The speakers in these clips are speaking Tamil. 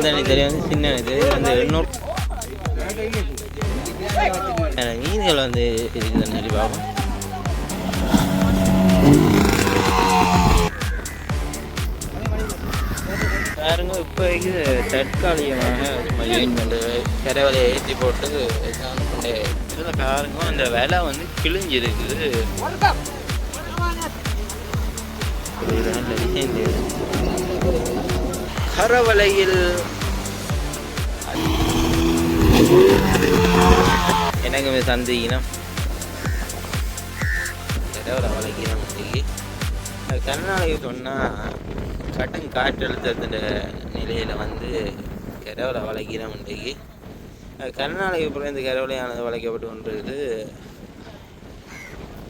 இந்த நெத்தலி வந்து சின்ன இது வந்து எண்ணூறு அஹ் மீன்கள் வந்து இருக்குது நெறி பார்ப்போம் பாருங்க இப்போ இது தற்காலிகமாக ஜாயின் பண்ணுறது கரைவலையை ஏற்றி போட்டு இதில் பாருங்க அந்த விலை வந்து கிழிஞ்சிருக்குது. நல்ல விஷயம் தெரியுது கரவலையில். எனக்கு சந்தேகினம் கரவலை வளைக்கினம் இன்னைக்கு சொன்னால் கட்டன் காற்றழுத்தத்தின் நிலையில் வந்து கரவலை வளைக்கிறோம் இன்றைக்கு கர்நாடக அப்புறம் இந்த கரவலையானது வளைக்கப்பட்டு கொண்டிருக்குது.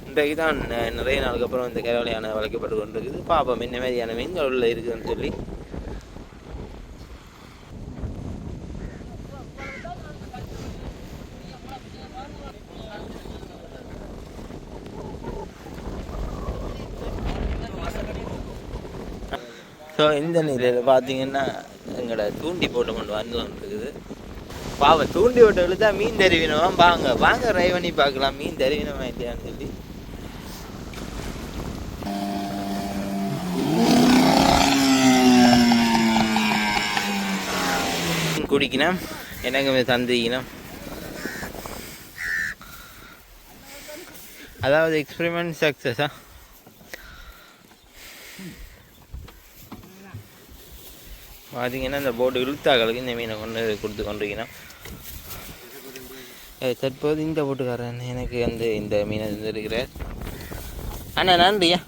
இன்றைக்கு தான் நிறைய நாளுக்கு அப்புறம் இந்த கரவலையானது வளைக்கப்பட்டு கொண்டிருக்குது. பாப்பம் என்ன மாதிரியான மீன்கள் உள்ள இருக்குதுன்னு சொல்லி. இந்த நிலையில் பார்த்தீங்கன்னா எங்களை தூண்டி போட்டு கொண்டு வந்து இருக்குது பாவம் தூண்டி விட்டு இழுத்தா மீன் தெரிவினோம் வாங்க. வாங்க ட்ரை பண்ணி பார்க்கலாம். மீன் தெரிவினோமா இல்லையான்னு சொல்லி. குடிக்கணும் எனக்கு சந்திக்கணும் அதாவது எக்ஸ்பெரிமெண்ட் சக்ஸஸா பார்த்தீங்கன்னா இந்த போட்டு இழுத்தாக்களுக்கு இந்த மீனை கொண்டு கொடுத்து கொண்டிருக்கிறோம். தற்போது இந்த போட்டுக்காரன் எனக்கு வந்து இந்த மீனை தந்திருக்கிறார். அண்ணா நன்றியா?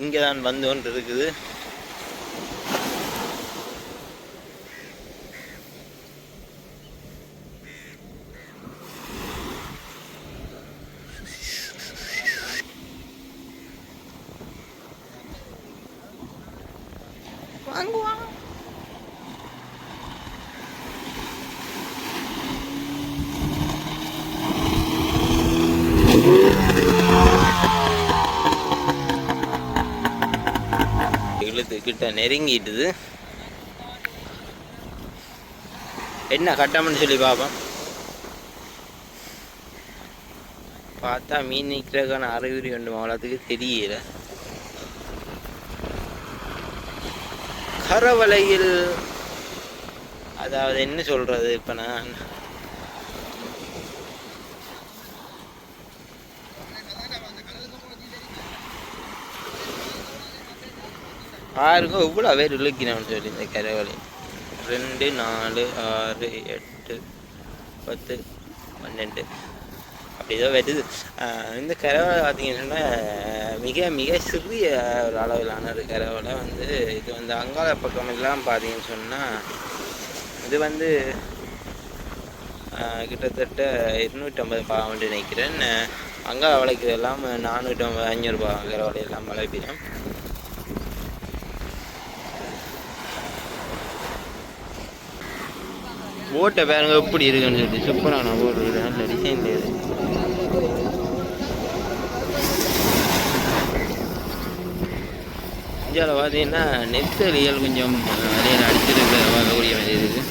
இங்கே தான் வந்து கொண்டு இருக்குது இழுத்து கிட்ட நெருங்கிட்டுது. என்ன கட்டம்னு சொல்லி பார்ப்போம் பார்த்தா மீன் நிற்கிறதுக்கான அறிகுறி ஒன்று அவ்வளோத்துக்கு தெரியல. கரவலையில் அதாவது என்ன சொல்றது இப்போ நான் பாருங்க இவ்வளோ பேர் இழுக்கிறான்னு சொல்லி இந்த கரவலை ரெண்டு நாலு ஆறு எட்டு பத்து பன்னெண்டு. அப்படிதான் வருது. இந்த கரவலை பார்த்தீங்கன்னு சொன்னால் மிக மிக சிறிய ஒரு அளவிலான ஒரு கரவலை வந்து இது வந்து அங்காள பக்கம் எல்லாம் பார்த்தீங்கன்னு சொன்னால் இது வந்து கிட்டத்தட்ட இருநூற்றம்பது பாவம் நினைக்கிறேன். அங்காள வளைக்கிறது எல்லாம் நானூற்றம்பது ஐநூறுபா கரவலை எல்லாம் வளைப்பிடும் ஓட்டை பாருங்க எப்படி இருக்குன்னு சொல்லி சூப்பரான ஓட்டு இருக்குது நல்ல டிசைன் இது. இந்தியாவில் பார்த்தீங்கன்னா நெத்தலிகள் கொஞ்சம் அலையில் அடிச்சிருக்க பார்க்கக்கூடிய மாதிரி இருக்குது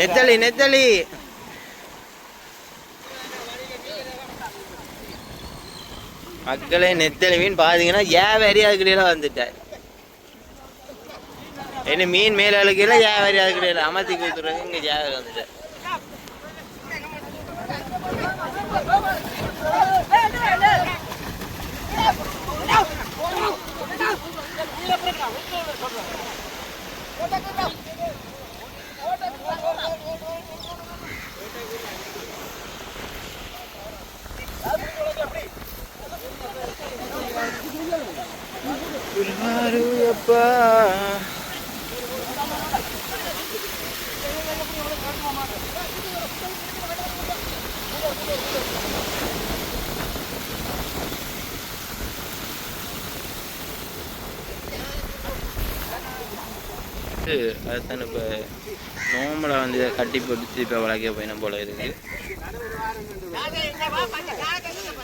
நெத்தலி நெத்தலி. மக்களே நெத்தலி மீன் பாத்தீங்கன்னா ஏன் அதுக்கிடையில வந்துட்டார். என்ன மீன் மேல அழுக்கையில ஏன் அதுக்கிடையில அமர்த்தி கொடுத்துருவாங்க இங்க ஜாவேரி வந்துட்டார். அதுதான் இப்போ நோம்பலை வந்து இதை கட்டி போட்டு திருப்பி வளர்க்க போயிடும் போல இருக்கு.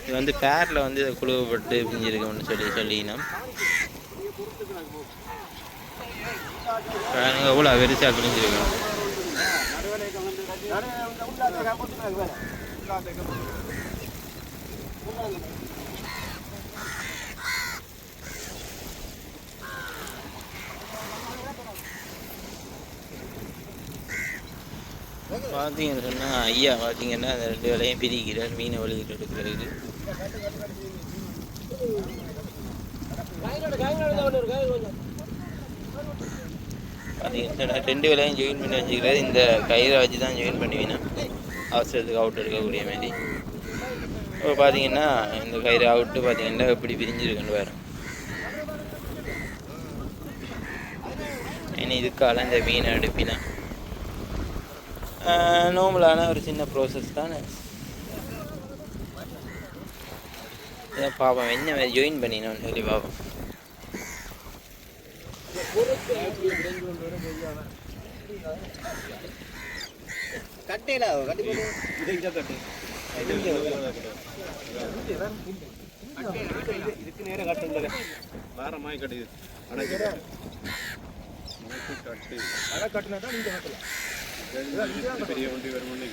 இது வந்து பேரில் வந்து இதை குழுவப்பட்டு பிஞ்சிருக்கோம்னு சொல்லி சொல்லினோம். பாருங்க எவ்வளோ வெறிச்சா பிரிஞ்சிருக்கோம் பார்த்தீங்கன்னு ஐயா பார்த்தீங்கன்னா அந்த ரெண்டு வேலையும் பிரிக்கிறார் மீனை வலிக்கிட்டு எடுக்கிறது பார்த்தீங்கன்னா ரெண்டு வேலையும் ஜாயின் பண்ணி வச்சுக்கிறாரு. இந்த கயிறை வச்சு தான் ஜாயின் பண்ணுவீங்கன்னா அவசரத்துக்கு அவுட் எடுக்கக்கூடிய மாதிரி. இப்போ பார்த்தீங்கன்னா இந்த கயிறு அவுட்டு பார்த்தீங்கன்னா இப்படி பிரிஞ்சிருக்குன்னு வேறு இனி இதுக்கால இந்த மீனை அடுப்பினா நார்மலான ஒரு சின்ன ப்ரோசஸ் தானே. இதான் பாப்போம் என்ன ஜாயின் பண்ணினோம் சொல்லி பார்ப்போம் கட்டையில கட்டி போட்டு இதுக்கு நேரம் கட்டுங்க வாரமாய் கட்டுது அடக்கி கட்டு. அட கட்டினா நீங்க கட்டலாம். பெரிய வண்டி வரும்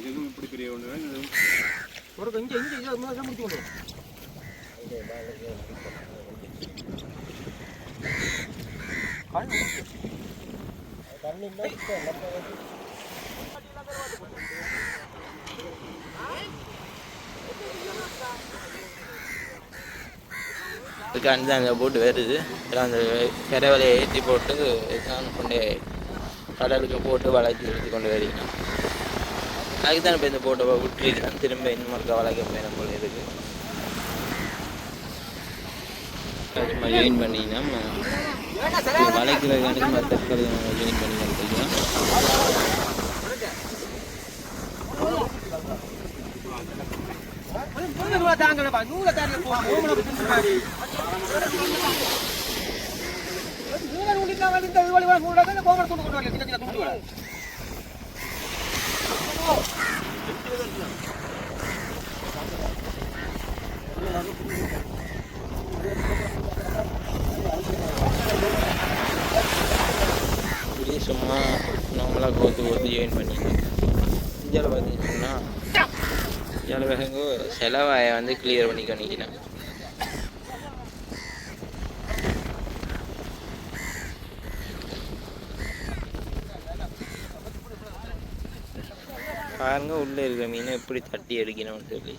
இதுவும் இப்படி பெரிய வண்டி வேணும் இங்கே இங்கே இங்கே முடிச்சு கொண்டு இதுக்கு அந்த அந்த போட்டு வருது. எல்லாம் அந்த கரைவலையை ஏற்றி போட்டு தான் கொண்டு கடலுக்கு போட்டு வளைச்சி எடுத்து கொண்டு வரீங்க அதுக்கு தான் இப்போ இந்த போட்டை விட்டுருக்கேன் திரும்ப இன்னும் இருக்க வளைக்க போயிடும் போல இருக்கு. சும்மா ஜாயின் பண்ணிங்கன்னா வளைக்கிறதுக்காண்டி சும்மா ஜாயின் பண்ணி கொடுத்துக்கலாம் இப்படி சும்மா நார்மலாக கோத்து கோத்து ஜாயின் பண்ணிட்டு இந்தியாவில் பார்த்தீங்கன்னா இந்தியாவில் வேகங்கோ செலவாயை வந்து கிளியர் பண்ணி நிற்கிறேன் பாருங்க உள்ளே இருக்கிற மீனை எப்படி தட்டி அடிக்கணும்னு சொல்லி.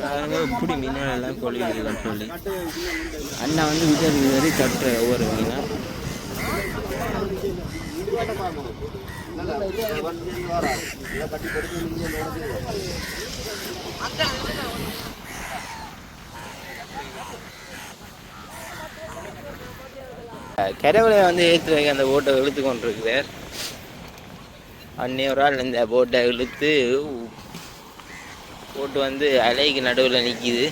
பாருங்க எப்படி மீன்கள் எல்லாம் சொல்லி. அண்ணா வந்து விஜய் விதறி தட்டுற ஒவ்வொரு மீனா. கரவலை வந்து ஏற்று வைக்க அந்த ஓட்டை இழுத்து கொண்டிருக்கிறார் அன்னைய ஒரு ஆள் இந்த போட்டை இழுத்து போட்டு வந்து அலைக்கு நடுவில் நிற்கிது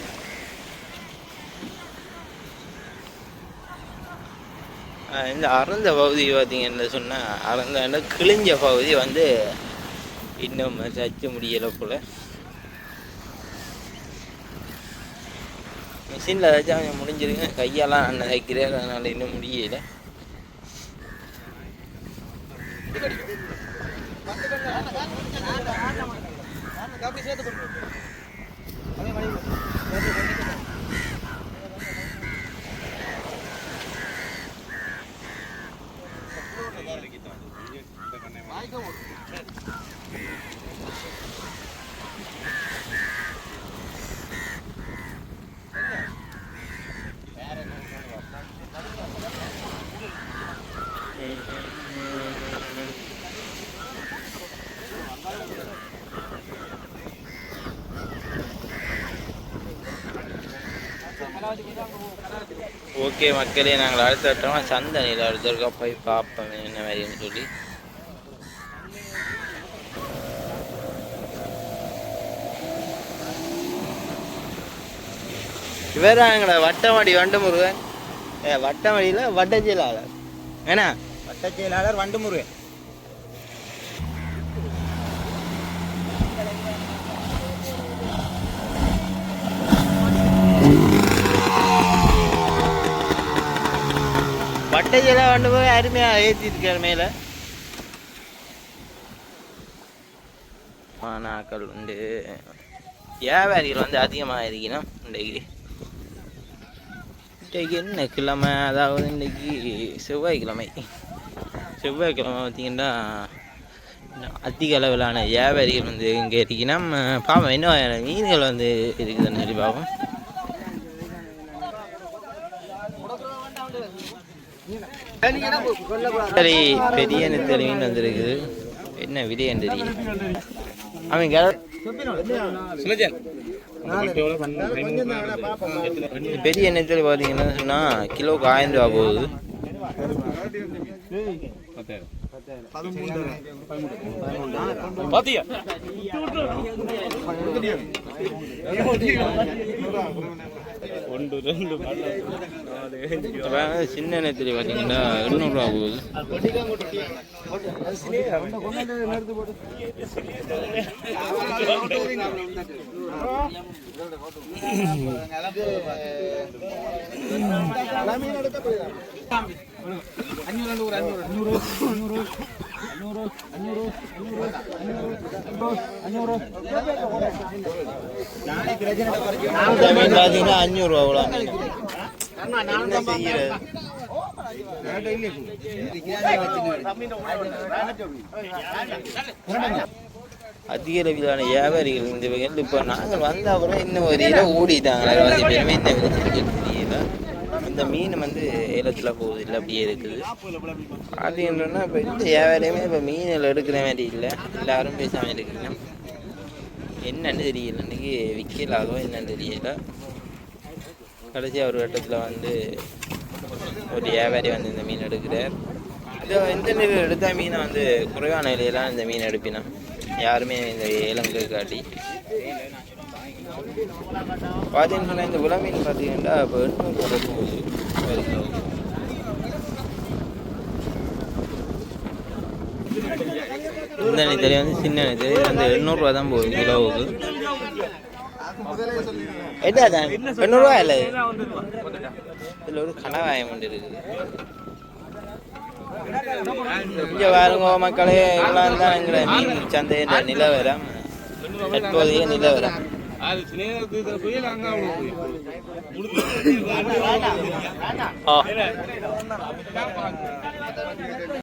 இந்த அறந்த பகுதி பார்த்தீங்கன்னு சொன்னால் அறந்த கிழிஞ்ச பகுதி வந்து இன்னும் சச்சு முடியலை போல். மிஷினில் வச்சா கொஞ்சம் முடிஞ்சிருங்க. கையெல்லாம் நான் தைக்கிறேன் அதனால் இன்னும் முடியலை. ஓகே மக்களே நாங்கள் அடுத்த வட்டமாக சந்தனையில் ஒருத்தருக்கா போய் பார்ப்போம் என்ன மாதிரின்னு சொல்லி. இவர் எங்களோட வட்டமடி வண்டு முருகன் ஏ வட்டமடியில் வட்டச்செயலாளர். ஏன்னா? வட்ட செயலாளர் வண்டமுருகன். பட்டையெல்லாம் கொண்டு போய் அருமையாக ஏற்றிருக்கார் மேலே. மானாக்கள் உண்டு. வியாபாரிகள் வந்து அதிகமாக இருக்கணும் இன்றைக்கு. இன்றைக்கு என்ன கிழமை? அதாவது இன்றைக்கு செவ்வாய்க்கிழமை. செவ்வாய்க்கிழமை பார்த்தீங்கன்னா அதிக அளவிலான வியாபாரிகள் வந்து இங்கே இருக்கணும். பாவம் என்ன வகையான மீன்கள் வந்து இருக்குதுன்னு சொல்லி பாவம். சரி பெரிய நெத்தலி மீன் வந்திருக்குது. என்ன விதைன்னு தெரியும். அவன் பெரிய நெத்தலி பார்த்தீங்கன்னா சொன்னால் கிலோக்கு ஆயிரம் ரூபா போகுது. பாத்தியா? ஒன்று ரெண்டு சின்ன நெத்தலி பார்த்தீங்கன்னா எண்ணூறுரூவா போகுது. பார்த்தீங்கன்னா அஞ்சூறுரூவா அவ்வளோ என்ன செய்யறது அதிக அளவிலான வியாபாரிகள் இந்த வகையில் இப்போ நாங்கள் வந்த அப்புறம் இன்னும் ஒரு இதை ஓடிட்டாங்களே வந்து இந்த இந்த மீன் வந்து ஏலத்தில் போகுது இல்லை அப்படியே இருக்குது. அது என்னன்னா இப்போ இந்த வியாபாரியுமே இப்போ மீனில் எடுக்கிற மாதிரி இல்லை. எல்லாரும் பேசாமல் இருக்கிறீங்க என்னன்னு தெரியல. இன்னைக்கு விற்கலாதோ என்னன்னு தெரியல. கடைசி ஒரு கட்டத்தில் வந்து ஒரு வியாபாரி வந்து இந்த மீன் எடுக்கிறார். இது எந்த நிலையில் எடுத்த மீனை வந்து குறைவான நிலையெல்லாம் இந்த மீன் எடுப்பினா யாருமே இந்த ஏலங்கு காட்டி பார்த்தீங்கன்னா இந்த விலை பார்த்தீங்கன்னா இப்போ எண்ணூறு ரூபா இந்த நெத்தலி வந்து சின்ன நெத்தலி அந்த எண்ணூறுரூவா தான் போகுது கிலோவுக்கு என்ன எண்ணூறுரூவா இல்லை இதில் ஒரு கனவாயம் ஒன்று இருக்குது இங்கே பாருங்க மக்களே இவ்வளோ தான் எங்களை மீன் சந்தையின் நிலவரம் தற்போதைய நிலவரம் அது சின்ன புயல் அங்க ஆ.